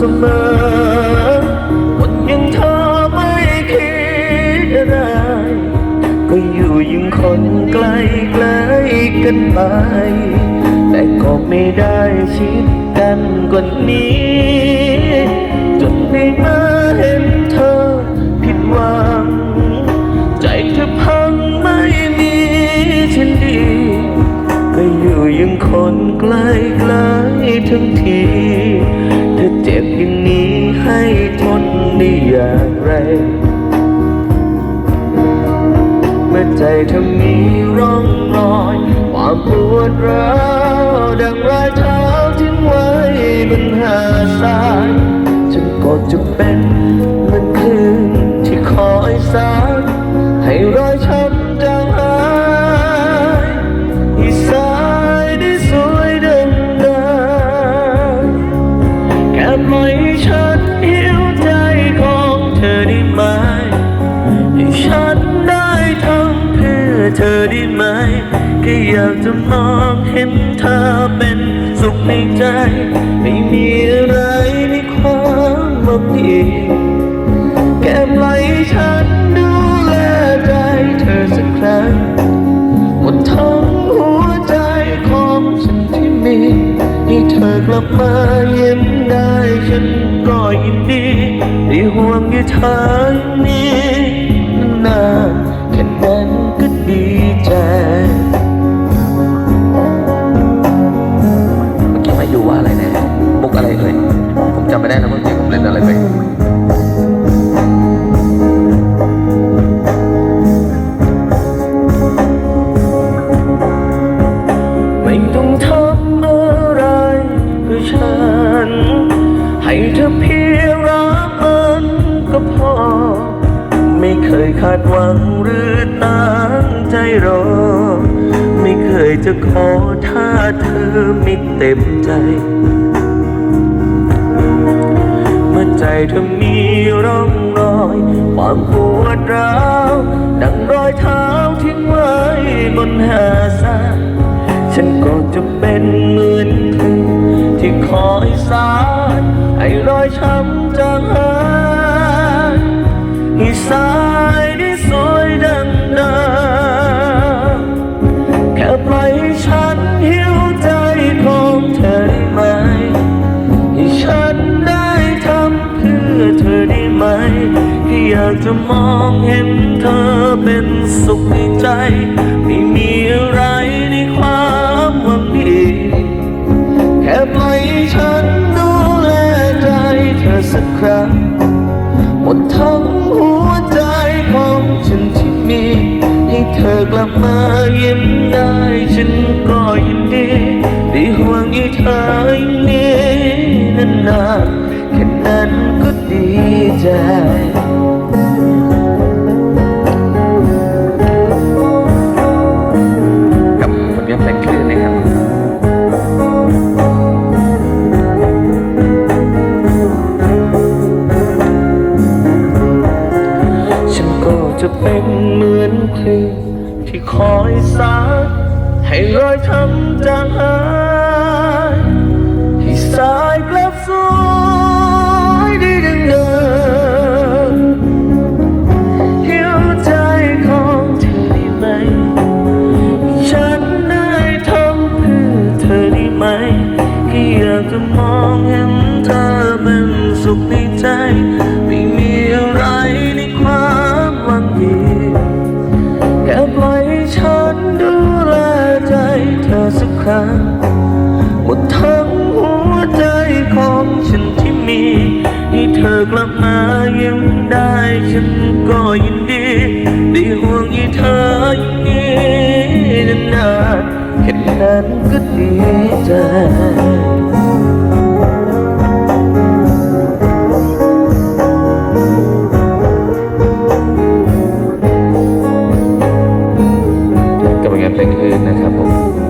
เสมอวันยังเธอไม่คิดอะไรก็อยู่ยิ่งคนใกล้ใกล้กันไป แต่ก็ไม่ได้ชิดกันกว่านี้ จนได้มาเห็นเธอผิดหวัง ใจเธอพังไม่มีฉันดีก็อยู่ยังคนใกล้ใกล้ทั้งที อย่างไร เมื่อใจเธอมีร่องรอย ความปวดร้าวดังรอยเท้าทิ้งไว้บนหาดทรายฉันก็จะเป็นเหมือนคลื่นที่คอยสายให้รอยช้ำจางหายให้สายได้สวยดังเดิมแค่ปล่อยให้ฉัน อเธอได้ไหมแค่อยากจะมองเห็นเธอเป็นสุขในใจ ไม่มีอะไรในความหวังดีแค่ปล่อยให้ฉันดูแลใจเธอสักครั้งหมดทั้งหัวใจของฉันที่มีให้เธอกลับมาเย็นได้ฉันก็ยินดีได้ห่วงอยู่ทางนี้ จำไม่ได้แล้วเมื่อกี้ผมเล่นอะไรไปไม่ต้องทำอะไรเพื่อฉัน ให้เธอเพียงรับมันก็พอ ไม่เคยคาดหวังหรือตั้งใจรอ ไม่เคยจะขอถ้าเธอไม่เต็มใจ ใจเธอมีร่องรอย ความปวดร้าวดังรอยเท้าทิ้งไว้บนหาดทรายฉันก็จะเป็นเหมือนคลื่นที่คอยสาน องเห็นเธอเป็นสุขในใจ ไม่มีอะไรในความหวังดี แค่ปล่อยฉันดูแลใจเธอสักครั้งหมดทั้งหัวใจของฉันที่มี ให้เธอกลับมายิ้มได้ ฉันก็ยินดีได้ห่วงให้เธออย่างนี้นานๆแค่นั้นก็ดีใจ จะเป็นเหมือนคลื่นที่คอยสาดให้รอยช้ำจางหายให้สาย หมดทั้งหัวใจของฉันที่มีให้เธอกลับมายังได้ฉันก็ยินดีได้ห่วงให้เธออย่างนี้นานๆแค่นั้นก็ดีใจก็เป็นงานเพลงอื่นนะครับผม